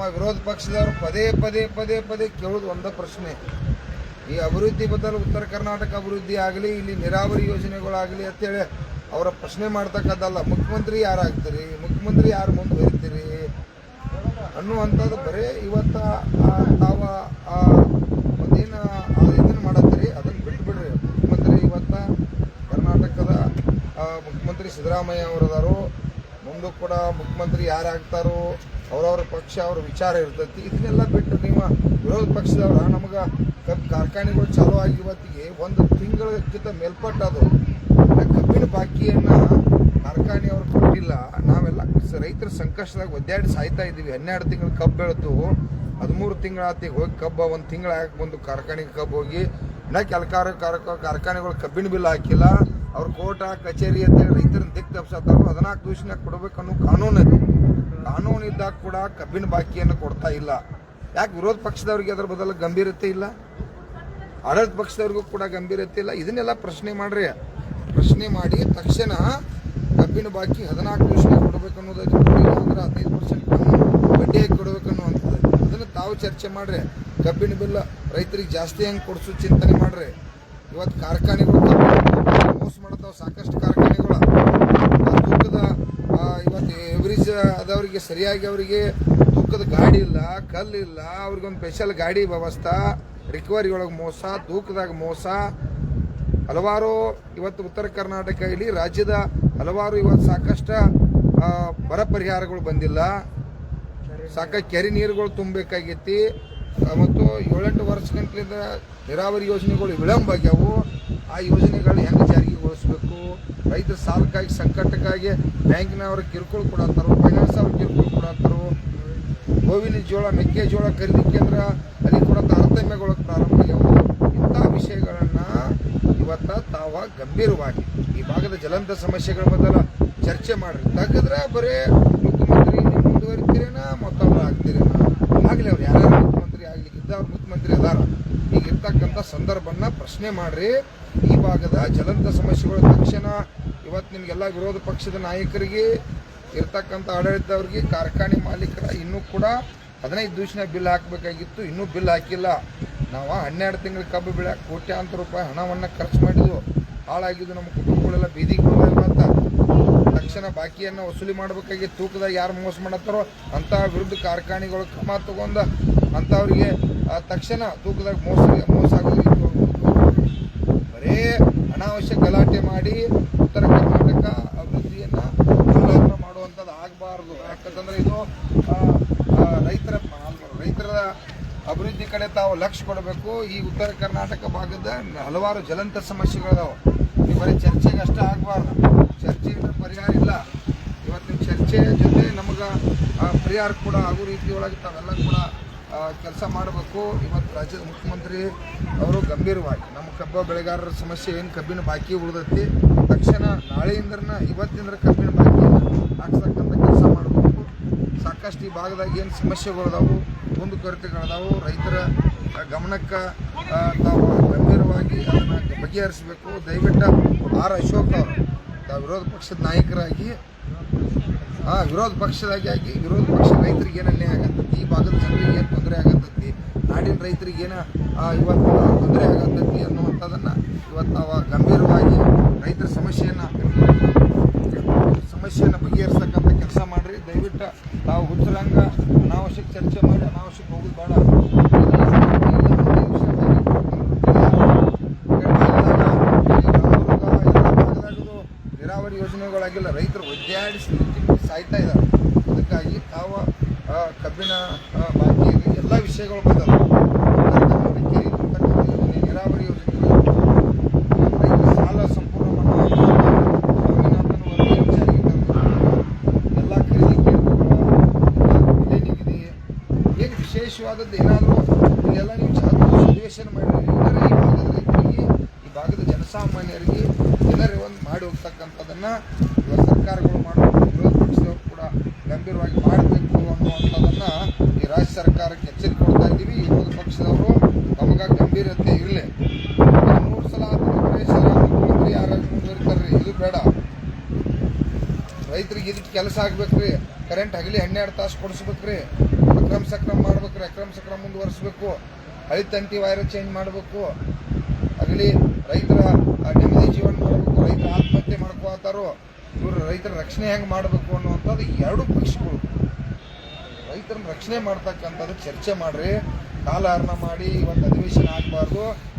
ನಮ್ಮ ವಿರೋಧ ಪಕ್ಷದವರು ಪದೇ ಪದೇ ಪದೇ ಪದೇ ಕೇಳೋದು ಒಂದೇ ಪ್ರಶ್ನೆ. ಈ ಅಭಿವೃದ್ಧಿ ಬದಲು ಉತ್ತರ ಕರ್ನಾಟಕ ಅಭಿವೃದ್ಧಿ ಆಗಲಿ ಇಲ್ಲಿ ನೀರಾವರಿ ಯೋಜನೆಗಳಾಗಲಿ ಅಂತೇಳಿ ಅವರ ಪ್ರಶ್ನೆ ಮಾಡ್ತಕ್ಕದ್ದಲ್ಲ. ಮುಖ್ಯಮಂತ್ರಿ ಯಾರಾಗ್ತೀರಿ? ಮುಖ್ಯಮಂತ್ರಿ ಯಾರು ಮುಂದುವರಿತೀರಿ ಅನ್ನುವಂಥದ್ದು ಬರೀ ಇವತ್ತ ತಾವ ಆ, ಒಂದೇನು ಇದನ್ನು ಮಾಡತ್ತೀರಿ. ಅದನ್ನು ಬಿಟ್ಟು ಬಿಡ್ರಿ ಮುಖ್ಯಮಂತ್ರಿ ಇವತ್ತ ಕರ್ನಾಟಕದ ಮುಖ್ಯಮಂತ್ರಿ ಸಿದ್ದರಾಮಯ್ಯ ಅವರದಾರು. ಮುಂದೂ ಕೂಡ ಮುಖ್ಯಮಂತ್ರಿ ಯಾರಾಗ್ತಾರೋ ಅವ್ರವ್ರ ಪಕ್ಷ, ಅವ್ರ ವಿಚಾರ ಇರ್ತೈತಿ. ಇದನ್ನೆಲ್ಲ ಬಿಟ್ಟು ನೀವು ವಿರೋಧ ಪಕ್ಷದವ್ರ, ನಮಗೆ ಕಬ್ಬು ಕಾರ್ಖಾನೆಗಳು ಚಾಲೂ ಆಗಿ ಇವತ್ತಿಗೆ ಒಂದು ತಿಂಗಳಕ್ಕಿಂತ ಮೇಲ್ಪಟ್ಟದು ಕಬ್ಬಿನ ಬಾಕಿಯನ್ನು ಕಾರ್ಖಾನೆಯವರು ಕೊಟ್ಟಿಲ್ಲ. ನಾವೆಲ್ಲ ರೈತರ ಸಂಕಷ್ಟದಾಗ ಒದ್ದಾಡಿ ಸಾಯ್ತಾ ಇದ್ದೀವಿ. ಹನ್ನೆರಡು ತಿಂಗಳು ಕಬ್ಬು ಬೆಳೆದು ಹದಿಮೂರು ತಿಂಗಳಾತಿಗೆ ಹೋಗಿ ಕಬ್ಬು, ಒಂದು ತಿಂಗಳ ಹಾಕಿ ಬಂದು ಕಾರ್ಖಾನೆಗೆ ಕಬ್ಬು ಹೋಗಿ ನಾ ಕೆಲಕಾರ ಕಾರ್ಖಾನೆಗಳು ಕಬ್ಬಿನ ಬಿಲ್ ಹಾಕಿಲ್ಲ. ಅವ್ರ ಕೋಟ ಕಚೇರಿ ಅಂತ ರೈತರನ್ನ ದಿಕ್ ತಪ್ಸತ್ತಾರು ಹದಿನಾಲ್ಕು ದಿವಸನಾಗ ಕೊಡಬೇಕನ್ನೋ ಕಾನೂನು ಇದೆ ಕಾನೂನು ಇದ್ದಾಗ ಕೂಡ ಕಬ್ಬಿನ ಬಾಕಿಯನ್ನು ಕೊಡ್ತಾ ಇಲ್ಲ. ಯಾಕೆ ವಿರೋಧ ಪಕ್ಷದವ್ರಿಗೆ ಅದರ ಬದಲು ಗಂಭೀರತೆ ಇಲ್ಲ? ಆಡಳಿತ ಪಕ್ಷದವ್ರಿಗೂ ಕೂಡ ಗಂಭೀರತೆ ಇಲ್ಲ. ಇದನ್ನೆಲ್ಲ ಪ್ರಶ್ನೆ ಮಾಡ್ರಿ. ಪ್ರಶ್ನೆ ಮಾಡಿ ತಕ್ಷಣ ಕಬ್ಬಿನ ಬಾಕಿ ಹದಿನಾಲ್ಕು ವರ್ಷ ಕೊಡಬೇಕು ಅನ್ನೋದೈತಿ ಅಂದ್ರೆ ಹದಿನೈದು ಪರ್ಸೆಂಟ್ ಬಡ್ಡಿಯಾಗಿ ಕೊಡಬೇಕು ಅನ್ನುವಂಥದ್ದು ಅದನ್ನು ತಾವು ಚರ್ಚೆ ಮಾಡ್ರಿ. ಕಬ್ಬಿನ ಬಿಲ್ ರೈತರಿಗೆ ಜಾಸ್ತಿ ಹೆಂಗೆ ಕೊಡಿಸೋ ಚಿಂತನೆ ಮಾಡ್ರಿ. ಇವತ್ತು ಕಾರ್ಖಾನೆಗಳು ಮೋಸ ಮಾಡ್ತಾವೆ ಸಾಕಷ್ಟು ಕಾರ್ಖಾನೆಗಳು. ಅದವ್ರಿಗೆ ಆದವರಿಗೆ ಸರಿಯಾಗಿ ಅವರಿಗೆ ತೂಕದ ಗಾಡಿ ಇಲ್ಲ ಕಲ್ಲಿಲ್ಲ ಅವ್ರಿಗೊಂದು ಸ್ಪೆಷಲ್ ಗಾಡಿ ವ್ಯವಸ್ಥೆ ರಿಕವರಿ ಒಳಗೆ ಮೋಸ, ತೂಕದಾಗ ಮೋಸ. ಹಲವಾರು ಇವತ್ತು ಉತ್ತರ ಕರ್ನಾಟಕ ಇಲ್ಲಿ ರಾಜ್ಯದ ಹಲವಾರು ಇವತ್ತು ಸಾಕಷ್ಟು ಬರ ಪರಿಹಾರಗಳು ಬಂದಿಲ್ಲ. ಸಾಕಷ್ಟು ಕೆರೆ ನೀರುಗಳು ತುಂಬಬೇಕಾಗೈತಿ ಮತ್ತು ಏಳೆಂಟು ವರ್ಷಗಂಟ್ಲಿಂದ ನೀರಾವರಿ ಯೋಜನೆಗಳು ವಿಳಂಬ ಆಗ್ಯಾವು. ಆ ಯೋಜನೆಗಳು ಹೆಂಗೆ ಜಾರಿಗೆಗೊಳಿಸ್ಬೇಕು ರೈತರ ಸಾಲಕ್ಕಾಗಿ ಸಂಕಟಕ್ಕಾಗಿ ಬ್ಯಾಂಕಿನವರು ಕಿರುಕುಳ ಕೊಡತ್ತಾರೋ ಫೈನಾನ್ಸ್ ಅವ್ರು ಕಿರುಕುಳ ಕೊಡತ್ತಾರೋ ಗೋವಿನ ಜೋಳ ಮೆಕ್ಕೆಜೋಳ ಖರೀದಿ ಕೇಂದ್ರ ಅಲ್ಲಿ ಕೂಡ ತಾರತಮ್ಯಗಳು ಪ್ರಾರಂಭ ಆಗ್ಯಾವು ಇಂಥ ವಿಷಯಗಳನ್ನು ಇವತ್ತ ತಾವ ಗಂಭೀರವಾಗಿ ಈ ಭಾಗದ ಜಲಂತ ಸಮಸ್ಯೆಗಳ ಬದಲ ಚರ್ಚೆ ಮಾಡ್ರಿ. ತೆಗೆದ್ರೆ ಬರೇ ಮುಖ್ಯಮಂತ್ರಿ ಮುಂದುವರಿತೀರೇನ ಆಗ್ತೀರೇನಾ ಆಗ್ತೀರೇನ ಆಗಲಿ ಅವ್ರು ಯಾರು ಮುಖ್ಯಮಂತ್ರಿ ಆಗಲಿ ಇದ್ದವ್ರು ಮುಖ್ಯಮಂತ್ರಿ ಅದಾರ. ಇರ್ತಕ್ಕಂಥ ಸಂದರ್ಭನ ಪ್ರಶ್ನೆ ಮಾಡ್ರಿ. ಈ ಭಾಗದ ಜಲಂತ ಸಮಸ್ಯೆಗಳ ತಕ್ಷಣ ಇವತ್ತು ನಿಮಗೆಲ್ಲ ವಿರೋಧ ಪಕ್ಷದ ನಾಯಕರಿಗೆ, ಇರ್ತಕ್ಕಂಥ ಆಡಳಿತದವ್ರಿಗೆ, ಕಾರ್ಖಾನೆ ಮಾಲೀಕರ ಇನ್ನೂ ಕೂಡ ಹದಿನೈದು ದಿವಸನ ಬಿಲ್ ಹಾಕಬೇಕಾಗಿತ್ತು. ಇನ್ನೂ ಬಿಲ್ ಹಾಕಿಲ್ಲ. ನಾವು ಹನ್ನೆರಡು ತಿಂಗಳ ಕಬ್ಬು ಬೆಳೆ ಕೋಟ್ಯಾಂತರ ರೂಪಾಯಿ ಹಣವನ್ನು ಖರ್ಚು ಮಾಡಿದ್ವು. ಹಾಳಾಗಿದ್ದು ನಮ್ಮ ಕುಟುಂಬಗಳೆಲ್ಲ ಬೀದಿಗೆ ಬಂದಾಗ ಅಂತ. ತಕ್ಷಣ ಬಾಕಿಯನ್ನು ವಸೂಲಿ ಮಾಡಬೇಕಾಗಿ ತೂಕದಾಗ ಯಾರು ಮೋಸ ಮಾಡತ್ತಾರೋ ಅಂತಹ ವಿರುದ್ಧ ಕಾರ್ಖಾನೆಗಳು ಕ್ರಮ ತಗೊಂಡ ಅಂಥವ್ರಿಗೆ ತಕ್ಷಣ ತೂಕದಾಗ ಮೋಸ ಮೋಸ ಆಗೋದಿತ್ತು ಬರೇ ಅನಾವಶ್ಯಕ ಗಲಾಟೆ ಮಾಡಿ ಉತ್ತರ ಕರ್ನಾಟಕ ಅಭಿವೃದ್ಧಿಯನ್ನ ದುರ್ಲಭ ಮಾಡುವಂಥದ್ದು ಆಗಬಾರ್ದು. ಯಾಕಂತಂದ್ರೆ ಇದು ರೈತರ ರೈತರ ಅಭಿವೃದ್ಧಿ ಕಡೆ ತಾವು ಲಕ್ಷ್ಯ ಕೊಡಬೇಕು. ಈ ಉತ್ತರ ಕರ್ನಾಟಕ ಭಾಗದ ಹಲವಾರು ಜ್ವಲಂತ ಸಮಸ್ಯೆಗಳಿದಾವೆ. ನೀವು ಬರೀ ಚರ್ಚೆಗೆ ಅಷ್ಟೇ ಆಗಬಾರ್ದು. ಚರ್ಚೆಯಿಂದ ಪರಿಹಾರ ಇಲ್ಲ. ಇವತ್ತಿನ ಚರ್ಚೆಯ ಚರ್ಚೆ ಜೊತೆ ನಮಗೆ ಪರಿಹಾರ ಕೂಡ ಆಗೋ ರೀತಿಯೊಳಗೆ ತಾವೆಲ್ಲ ಕೂಡ ಕೆಲಸ ಮಾಡಬೇಕು. ಇವತ್ತು ರಾಜ್ಯದ ಮುಖ್ಯಮಂತ್ರಿ ಅವರು ಗಂಭೀರವಾಗಿ, ನಮ್ಮ ಕಬ್ಬ ಬೆಳೆಗಾರರ ಸಮಸ್ಯೆ ಏನು ಕಬ್ಬಿನ ಬಾಕಿ ಉಳಿದೈತಿ, ತಕ್ಷಣ ನಾಳೆಯಿಂದ್ರನ ಇವತ್ತಿಂದ್ರ ಕಬ್ಬಿನ ಬಾಕಿ ಹಾಕ್ಸಕ್ಕಂಥ ಕೆಲಸ ಮಾಡಬೇಕು. ಸಾಕಷ್ಟು ಈ ಭಾಗದಾಗ ಏನು ಸಮಸ್ಯೆಗಳಿದಾವು ಕುಂದುಕೊರತೆಗಳಿದಾವು ರೈತರ ಗಮನಕ್ಕೆ ತಾವು ಗಂಭೀರವಾಗಿ ಅದನ್ನು ಬಗೆಹರಿಸಬೇಕು. ದಯವಿಟ್ಟು ಆರ್ ಅಶೋಕ್ ಅವರು ತಾವು ವಿರೋಧ ಪಕ್ಷದ ನಾಯಕರಾಗಿ, ಆ ವಿರೋಧ ಪಕ್ಷದಾಗಿ ಆಗಿ, ವಿರೋಧ ಪಕ್ಷ ರೈತರಿಗೆ ಏನು ಅನ್ಯಾಯ ಆಗತ್ತೈತಿ ಈ ಭಾಗದ ಜನರಿಗೆ ಏನು ತೊಂದರೆ ಆಗತ್ತೈತಿ? ನಾಡಿನ ರೈತರಿಗೆ ಏನು ಇವತ್ತು ತೊಂದರೆ ಆಗತ್ತೈತಿ ಅನ್ನುವಂಥದ್ದನ್ನು ಇವತ್ತು ನಾವು ಗಂಭೀರವಾಗಿ ರೈತರ ಸಮಸ್ಯೆಯನ್ನು ಸಮಸ್ಯೆಯನ್ನು ಬಗೆಹರಿಸ್ತಕ್ಕಂಥ ಕೆಲಸ ಮಾಡಿರಿ. ದಯವಿಟ್ಟು ತಾವು ಹುಚ್ಚರಂಗ, ಅನಾವಶ್ಯಕ ಚರ್ಚೆ ಮಾಡಿ ಅನಾವಶ್ಯಕ ಹೋಗೋದು ಬೇಡ ನೀರಾವರಿ ಯೋಜನೆಗಳಾಗಿಲ್ಲ ರೈತರು ಒದ್ದಾಡಿಸಿ ಸಾಯ್ತಾ ಇದ್ದಾರೆ. ಅದಕ್ಕಾಗಿ ತಾವು ಕಬ್ಬಿನ ಬಾಕಿ ಎಲ್ಲ ವಿಷಯಗಳು ಬಂದವು. ನೀರಾವರಿ ಸಾಲ ಸಂಪೂರ್ಣ ಜಾರಿಗೆ ಎಲ್ಲ ವಿಶೇಷವಾದದ್ದು ಏನಾದರೂ ಇಲ್ಲೆಲ್ಲ ನೀವು ಅಧಿವೇಶನ ಮಾಡಿದ್ರೆ, ಈ ಭಾಗದ ರೈತರಿಗೆ, ಈ ಭಾಗದ ಜನಸಾಮಾನ್ಯರಿಗೆ ಜನರೇ ಒಂದು ಮಾಡಿ ಸರ್ಕಾರಗಳು ಮಾಡಬೇಕು ವಿರೋಧ ಪಕ್ಷದವರು ಕೂಡ ಗಂಭೀರವಾಗಿ ಮಾಡಬೇಕು ಅನ್ನುವಂಥದ್ದನ್ನು ಈ ರಾಜ್ಯ ಸರ್ಕಾರಕ್ಕೆ ಎಚ್ಚರಿಕೆ ಕೊಡ್ತಾ ಇದ್ದೀವಿ. ವಿರೋಧ ಪಕ್ಷದವರು ತಮಗ ಗಂಭೀರತೆ ಇರಲಿ. ಮೂರು ಸಲ ಮುಖ್ಯಮಂತ್ರಿ ಯಾರಾದ್ರೂ ಮುಂದುವರಿತಾರ್ರಿ ಇದು ಬೇಡ. ರೈತರಿಗೆ ಇದಕ್ಕೆ ಕೆಲಸ ಆಗ್ಬೇಕ್ರಿ ಕರೆಂಟ್ ಹಗಲಿ ಹನ್ನೆರಡು ತಾಸು ಕೊಡಿಸ್ಬೇಕ್ರಿ, ಅಕ್ರಮ ಸಕ್ರಮ ಮಾಡ್ಬೇಕ್ರಿ, ಅಕ್ರಮ ಸಕ್ರಮ ಮುಂದುವರಿಸ್ಬೇಕು ಹಳಿ ತಂತಿ ವೈರ ಚೇಂಜ್ ಮಾಡಬೇಕು. ಆಗಲಿ ರೈತರ ನೆಮ್ಮದಿ ಜೀವನ ಮಾಡಬೇಕು ರೈತರ ಆತ್ಮಹತ್ಯೆ ಮಾಡ್ಕೋತಾರೋ ಇವರು ರೈತರ ರಕ್ಷಣೆ ಹೆಂಗೆ ಮಾಡಬೇಕು ಅನ್ನುವಂಥದ್ದು ಎರಡು ಪಕ್ಷಗಳು. ರೈತರನ್ನ ರಕ್ಷಣೆ ಮಾಡ್ತಕ್ಕಂಥದ್ದು ಚರ್ಚೆ ಮಾಡ್ರಿ, ಕಾಲಹರಣ ಮಾಡಿ, ಇವತ್ತು ಅಧಿವೇಶನ ಆಗಬಾರ್ದು.